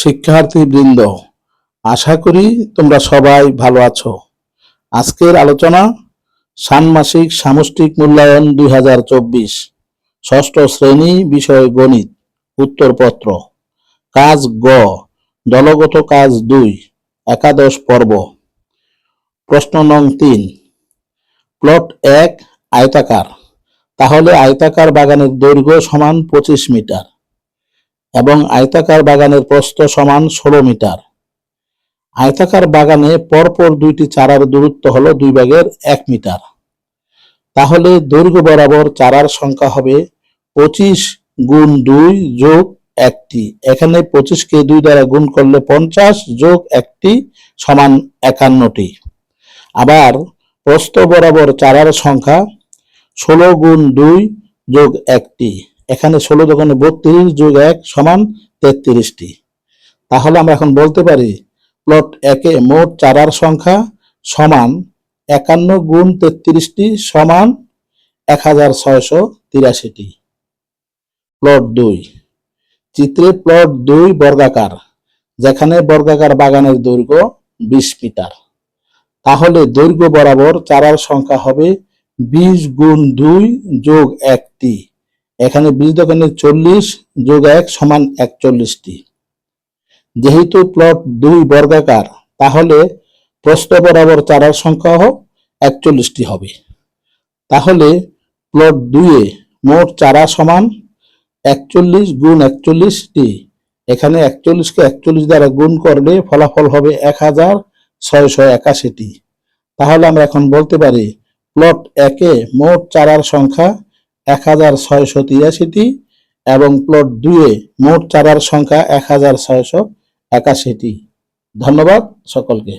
শিক্ষার্থীবৃন্দ, আশা করি তোমরা সবাই ভালো আছো। আজকের আলোচনা ষান্মাসিক সামষ্টিক মূল্যায়ন দুই হাজার চব্বিশ, ষষ্ঠ শ্রেণি বিষয় গণিত, উত্তরপত্র। কাজ গ, দলগত কাজ দুই, একাদশ পর্ব। প্রশ্ন নং তিন, প্লট এক, আয়তাকার। তাহলে আয়তাকার বাগানের দৈর্ঘ্য সমান পঁচিশ মিটার। এবং আয়তাকার বাগানের প্রস্থ সমান ষোলো মিটার। আয়তাকার বাগানে পরপর দুইটি চারার দূরত্ব হল দুই ভাগের এক মিটার। তাহলে দৈর্ঘ্য বরাবর চারার সংখ্যা হবে পঁচিশ গুণ দুই যোগ একটি। এখানে পঁচিশকে দুই দ্বারা গুণ করলে পঞ্চাশ যোগ একটি সমান একান্নটি। আবার প্রস্থ বরাবর চারার সংখ্যা ষোলো গুণ দুই যোগ একটি। এখানে ষোলো দোকানে বত্রিশ যোগ এক সমান তেত্রিশটি। তাহলে আমরা এখন বলতে পারি, প্লট একে মোট চারার সংখ্যা সমান একান্ন গুণ তেত্রিশটি সমান এক হাজার ছয়শো তিরাশিটি। প্লট দুই, চিত্রে প্লট দুই বর্গাকার, যেখানে বর্গাকার বাগানের দৈর্ঘ্য বিশ মিটার। তাহলে দৈর্ঘ্য বরাবর চারার সংখ্যা হবে বিশ গুণ দুই যোগ একটি। এখানে বিশ দোকানে চল্লিশ যোগ এক সমান একচল্লিশটি। যেহেতু প্লট দুই বর্গাকার, তাহলে প্রস্থ বরাবর চারার সংখ্যাও একচল্লিশটি হবে। তাহলে প্লট দুইয়ে মোট চারা সমান একচল্লিশ গুণ একচল্লিশটি। এখানে একচল্লিশকে একচল্লিশ দ্বারা গুণ করলে ফলাফল হবে এক হাজার ছয়শো একাশিটি। তাহলে আমরা এখন বলতে পারি প্লট একে মোট চারার সংখ্যা এক হাজার ছয়শো তিরাশিটি এবং প্লট দুয়ে মোট চারার সংখ্যা এক হাজার ছয়শো একাশিটি। ধন্যবাদ সকলকে।